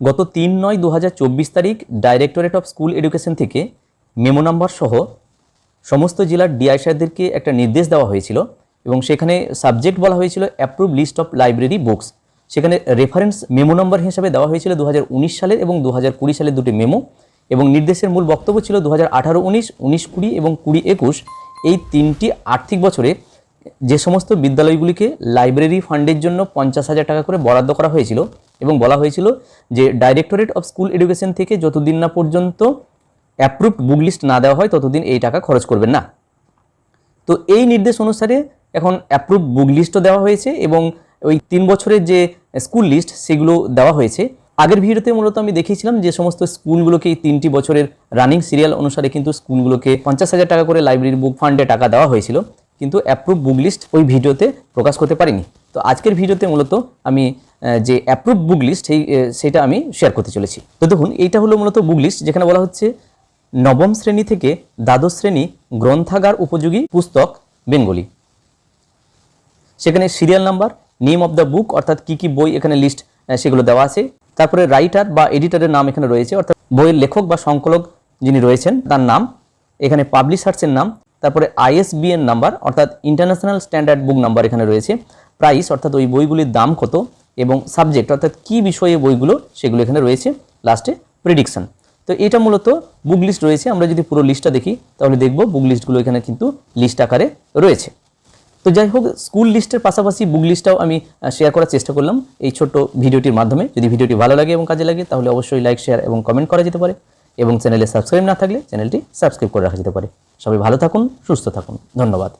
গত তিন নয় দু তারিখ ডাইরেক্টরেট অফ স্কুল এডুকেশন থেকে মেমো নাম্বার সহ সমস্ত জেলার ডিআই স্যারদেরকে একটা নির্দেশ দেওয়া হয়েছিল এবং সেখানে সাবজেক্ট বলা হয়েছিল approve list of library books সেখানে রেফারেন্স মেমো নম্বর হিসাবে দেওয়া হয়েছিল দু হাজার উনিশ সালের এবং দু কুড়ি সালের দুটি মেমো এবং নির্দেশের মূল বক্তব্য ছিল দু হাজার আঠারো উনিশ উনিশ কুড়ি এবং কুড়ি একুশ। এই তিনটি আর্থিক বছরে যে সমস্ত বিদ্যালয়গুলিকে লাইব্রেরি ফান্ডের জন্য পঞ্চাশ হাজার টাকা করে বরাদ্দ করা হয়েছিল এবং বলা হয়েছিল যে ডাইরেক্টরেট অফ স্কুল এডুকেশন থেকে যতদিন না পর্যন্ত অ্যাপ্রুভড বুক লিস্ট না দেওয়া হয়, ততদিন এই টাকা খরচ করবেন না। তো এই নির্দেশ অনুসারে এখন অ্যাপ্রুভ বুক লিস্টও দেওয়া হয়েছে এবং ওই তিন বছরের যে স্কুল লিস্ট সেগুলো দেওয়া হয়েছে। আগের ভিডিওতে মূলত আমি দেখিয়েছিলাম যে সমস্ত স্কুলগুলোকে এই তিনটি বছরের রানিং সিরিয়াল অনুসারে কিন্তু স্কুলগুলোকে পঞ্চাশ হাজার টাকা করে লাইব্রেরির বুক ফান্ডে টাকা দেওয়া হয়েছিল, কিন্তু অ্যাপ্রুভ বুক লিস্ট ওই ভিডিওতে প্রকাশ করতে পারিনি। তো আজকের ভিডিওতে মূলত আমি যে অ্যাপ্রুভ বুক লিস্ট সেই সেটা আমি শেয়ার করতে চলেছি। তো দেখুন, এইটা হলো মূলত বুক লিস্ট যেখানে বলা হচ্ছে নবম শ্রেণি থেকে দ্বাদশ শ্রেণি গ্রন্থাগার উপযোগী পুস্তক বেঙ্গলি। সেখানে serial number name of the book অর্থাৎ কি কি বই এখানে লিস্ট সেগুলো দেওয়া আছে। তারপরে রাইটার বা এডিটরের নাম এখানে রয়েছে, অর্থাৎ বইয়ের লেখক বা সংকলক যিনি রয়েছেন, তার নাম। এখানে পাবলিশার্সের নাম, তারপরে আইএসবিএন নাম্বার অর্থাৎ ইন্টারন্যাশনাল স্ট্যান্ডার্ড বুক নাম্বার এখানে রয়েছে। প্রাইস অর্থাৎ ওই বইগুলির দাম কত এবং সাবজেক্ট অর্থাৎ কি বিষয়ে বইগুলো, সেগুলো এখানে রয়েছে লাস্টে প্রেডিকশন তো এটা মূলত বুক লিস্ট রয়েছে, আমরা যদি পুরো লিস্টটা দেখি, তাহলে দেখব বুক লিস্টগুলো এখানে কিন্তু লিস্ট আকারে রয়েছে। তো যাই হোক স্কুল লিস্টের পাশাপাশি বুক লিস্টটাও আমি শেয়ার করার চেষ্টা করলাম। এই ছোট্ট ভিডিওটির মাধ্যমে, যদি ভিডিওটি ভালো লাগে এবং কাজে লাগে, তাহলে অবশ্যই লাইক শেয়ার এবং কমেন্ট করা যেতে পারে। এবং চ্যানেলে সাবস্ক্রাইব না থাকলে চ্যানেলটি সাবস্ক্রাইব করে রাখা যেতে পারে। সবাই ভালো থাকুন, সুস্থ থাকুন। ধন্যবাদ।